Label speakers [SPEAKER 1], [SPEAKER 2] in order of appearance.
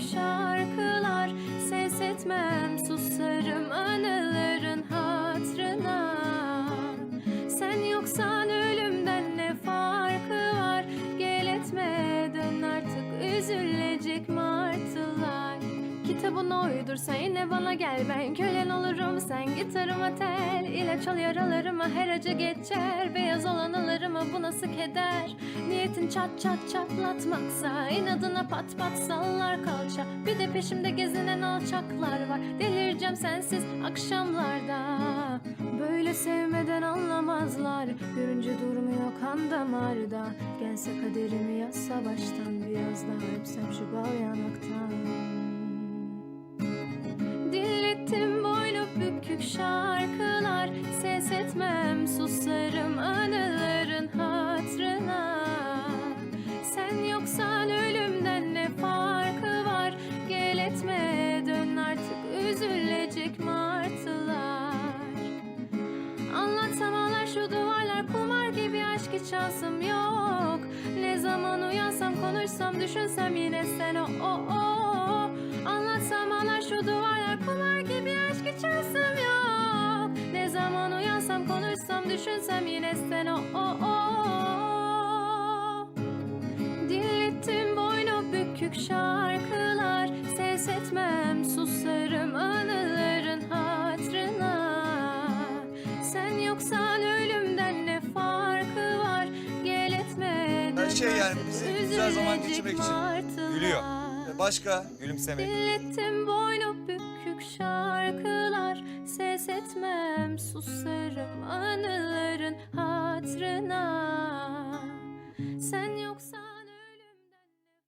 [SPEAKER 1] şarkılar. Ses etmem susarım anıların hatırına Sen yoksan ölümden ne farkı var? Gel etme dön artık üzülecek martılar. Kitabını uydur sen yine bana gel. Ben kölen olurum sen gitarıma tel. İle çal yaralarıma her acı geçer. Beyaz olan anılarıma bu nasıl keder Niyetin çat çat çatlatmaksa inadına pat pat sallar kalça. Bir de peşimde gezinen alçaklar var. Delireceğim sensiz akşamlarda. Böyle sevmeden anlamazlar. Görünce durmuyor kan damarda. Gelse kaderimi yazsa baştan. Biraz daha öpsem şu bal yanaktan. Dinlettim boynu bükük şarkılar aşk hiç şansım yok. Ne zaman uyansam konuşsam düşünsem yine sen o o o. Anlatsam ağlar şu duvarlar kumar gibi aşk hiç şansım yok. Ne zaman uyansam konuşsam düşünsem yine sen o o o. Dinlettim boynu bükük şarkılar. Ses etmem susarım anıların hatırına Sen yoksan
[SPEAKER 2] şey yani
[SPEAKER 1] artık,
[SPEAKER 2] güzel zaman geçirmek için gülüyor. Ve Başka gülümsemek.
[SPEAKER 1] Dinlettim boynu bükük şarkılar Ses etmem susarım anıların hatırına